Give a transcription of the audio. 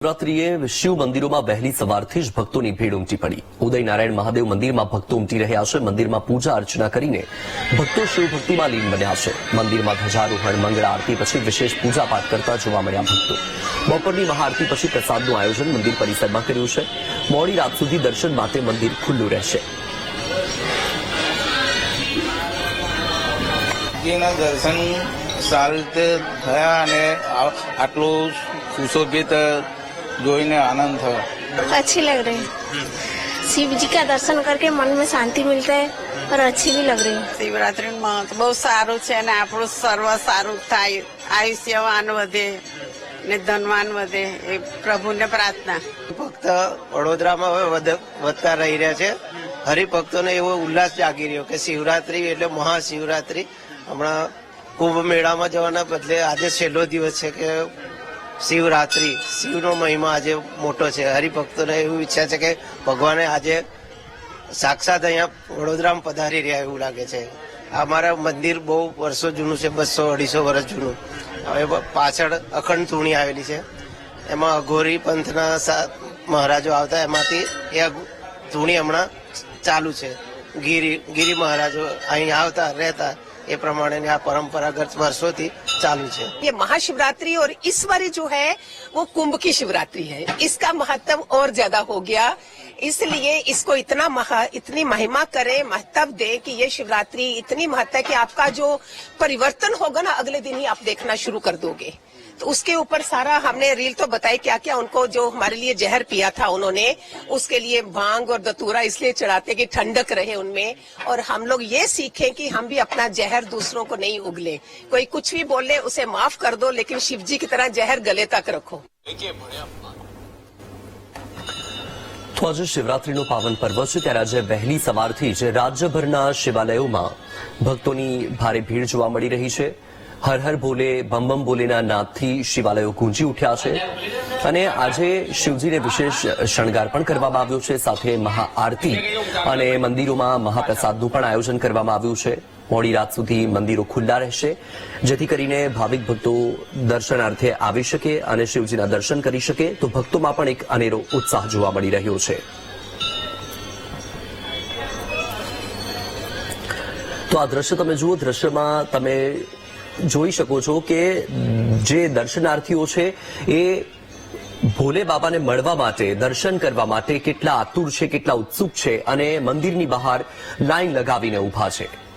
નવરાત્રિએ શિવ મંદિરોમાં વહેલી સવારથી જ ભક્તોની ભીડ ઉમટી પડી. ઉદયનારાયણ મહાદેવ મંદિરમાં ભક્તો ઉમટી રહ્યા છે. મંદિરમાં પૂજા અર્ચના કરીને ભક્તો શિવ ભક્તિમાં લીન બન્યા છે. મંદિરમાં ધ્વજારોહણ, મંગળ આરતી પછી વિશેષ પૂજા પાઠ કરતા જોવા મળ્યા ભક્તો. બપોરની મહાઆરતી પછી પ્રસાદનું આયોજન મંદિર પરિસરમાં કર્યું છે. મોડી રાત સુધી દર્શન માટે મંદિર ખુલ્લું રહેશે. સારી રીતે થયા અને આટલું સુશોભિત જોઈને આનંદ થયો अच्छी लग रही है शिव जी का दर्शन करके मन में शांति मिलता है और अच्छी भी लग रही है શિવરાત્રીમાં તો બહુ સારું છે અને આપણું સર્વ સારું થાય આયુષ્યવાન વધે ને ધનવાન વધે એ પ્રભુને પ્રાર્થના ભક્ત વડોદરામાં હવે વધ- વધતા રહી રહ્યા છે હરિભક્તોને એવો ઉલ્લાસ જાગી રહ્યો કે શિવરાત્રી એટલે મહાશિવરાત્રી હમણાં કુંભ મેળામાં જવાના બદલે આજે છેલ્લો દિવસ છે કે શિવરાત્રી. શિવનો મહિમા આજે મોટો છે. હરિભક્તોને એવું ઈચ્છા છે કે ભગવાને આજે સાક્ષાત અહીંયા વડોદરામાં પધારી રહ્યા એવું લાગે છે. અમારા મંદિર બહુ વર્ષો જૂનું છે, બસો અઢીસો વર્ષ જૂનું. હવે પાછળ અખંડ તૂણી આવેલી છે. એમાં અઘોરી પંથના મહારાજો આવતા એમાંથી એ ધૂણી હમણાં ચાલુ છે. ગીરી ગીરી મહારાજો અહીં આવતા, રહેતા. એ પ્રમાણેની આ પરંપરાગત વર્ષોથી ચાલુ છે ये महाशिवरात्रि और इस बार जो है वो कुंभ की शिवरात्रि है। इसका महत्व और ज़्यादा हो गया। इसलिए इसको इतना महा, इतनी महिमा करें, महत्व दें कि ये शिवरात्रि इतनी महत्व है कि आपका जो परिवर्तन होगा ना, अगले दिन ही आप देखना शुरू कर दोगे। तो उसके ऊपर सारा हमने रील तो बताई क्या क्या उनको जो हमारे लिए जहर पिया था उन्होंने, उसके लिए भाँग और दतूरा इसलिए चढ़ाते कि ठंडक रहे उनमें। और हम लोग ये सीखें कि हम भी अपना जहर दूसरों को नहीं उगले। कोई कुछ भी बोले, उसे माफ़ कर दो, लेकिन शिव जी की तरह जहर गले तक रखो। તો આજે શિવરાત્રીનો પાવન પર્વ છે, ત્યારે આજે વહેલી સવારથી જ રાજ્યભરના શિવાલયોમાં ભક્તોની ભારે ભીડ જોવા મળી રહી છે. હર હર ભોલે બમ બમ ભોલેના નાદથી શિવાલયો ગુંજી ઉઠ્યા છે. અને આજે શિવજીને વિશેષ શણગાર પણ કરવામાં આવ્યો છે, સાથે મહાઆરતી અને મંદિરોમાં મહાપ્રસાદનું પણ આયોજન કરવામાં આવ્યું છે. મોડી રાત સુધી મંદિરો ખુલ્લા રહેશે, જેથી કરીને ભાવિક ભક્તો દર્શનાર્થે આવી શકે અને શિવજીના દર્શન કરી શકે, તો ભક્તોમાં પણ એક અનેરો ઉત્સાહ જોવા મળી રહ્યો છે. તો આ દ્રશ્ય તમે જુઓ, દ્રશ્યમાં તમે જોઈ શકો છો કે જે દર્શનાર્થીઓ છે એ ભોલે બાબાને મળવા માટે, દર્શન કરવા માટે કેટલા આતુર છે, કેટલા ઉત્સુક છે અને મંદિરની બહાર લાઈન લગાવીને ઊભા છે.